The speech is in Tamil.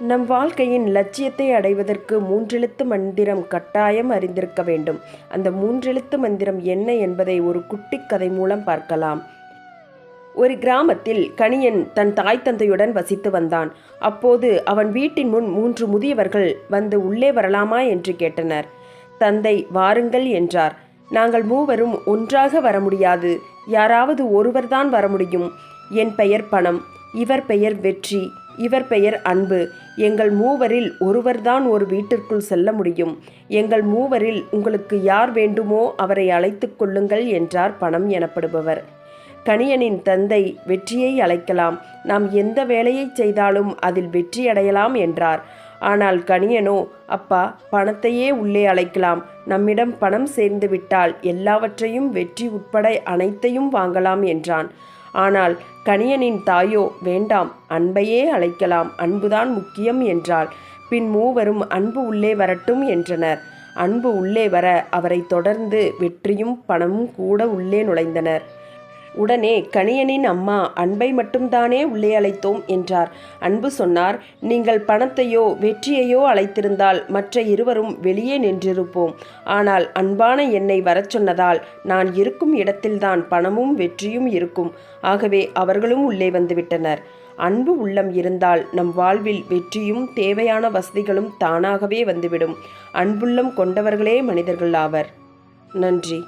நம் வாழ்க்கையின் லட்சியத்தை அடைவதற்கு மூன்றெழுத்து மந்திரம் கட்டாயம் அறிந்திருக்க வேண்டும். அந்த மூன்றெழுத்து மந்திரம் என்ன என்பதை ஒரு குட்டி கதை மூலம் பார்க்கலாம். ஒரு கிராமத்தில் கணியன் தன் தாய் தந்தையுடன் வசித்து வந்தான். அப்போது அவன் வீட்டின் முன் மூன்று முதியவர்கள் வந்து உள்ளே வரலாமா என்று கேட்டனர். தந்தை வாருங்கள் என்றார். நாங்கள் மூவரும் ஒன்றாக வர முடியாது. யாராவது ஒருவர்தான் வர முடியும். என் பெயர் பணம். இவர் பெயர் வெற்றி. இவர் பெயர் அன்பு. எங்கள் மூவரில் ஒருவர்தான் ஒரு வீட்டிற்குள் செல்ல முடியும். எங்கள் மூவரில் உங்களுக்கு யார் வேண்டுமோ அவரை அழைத்து கொள்ளுங்கள் என்றார் பணம் எனப்படுபவர். கணியனின் தந்தை வெற்றியை அழைக்கலாம். நாம் எந்த வேலையை செய்தாலும் அதில் வெற்றி அடையலாம் என்றார். ஆனால் கணியனோ அப்பா பணத்தையே உள்ளே அழைக்கலாம். நம்மிடம் பணம் சேர்ந்து விட்டால் எல்லாவற்றையும் வெற்றி உட்பட அனைத்தையும் வாங்கலாம் என்றான். ஆனால் கணியனின் தாயோ வேண்டாம் அன்பையே அழைக்கலாம் அன்புதான் முக்கியம் என்றாள். பின் மூவரும் அன்பு உள்ளே வரட்டும் என்றனர். அன்பு உள்ளே வர அவரை தொடர்ந்து வெற்றியும் பணமும் கூட உள்ளே நுழைந்தனர். உடனே கணியனின் அம்மா அன்பை மட்டும்தானே உள்ளே அழைத்தோம் என்றார். அன்பு சொன்னார் நீங்கள் பணத்தையோ வெற்றியையோ அழைத்திருந்தால் மற்ற இருவரும் வெளியே நின்றிருப்போம். ஆனால் அன்பான என்னை வரச் சொன்னதால் நான் இருக்கும் இடத்தில்தான் பணமும் வெற்றியும் இருக்கும். ஆகவே அவர்களும் உள்ளே வந்துவிட்டனர். அன்பு உள்ளம் இருந்தால் நம் வாழ்வில் வெற்றியும் தேவையான வசதிகளும் தானாகவே வந்துவிடும். அன்புள்ளம் கொண்டவர்களே மனிதர்கள் ஆவர். நன்றி.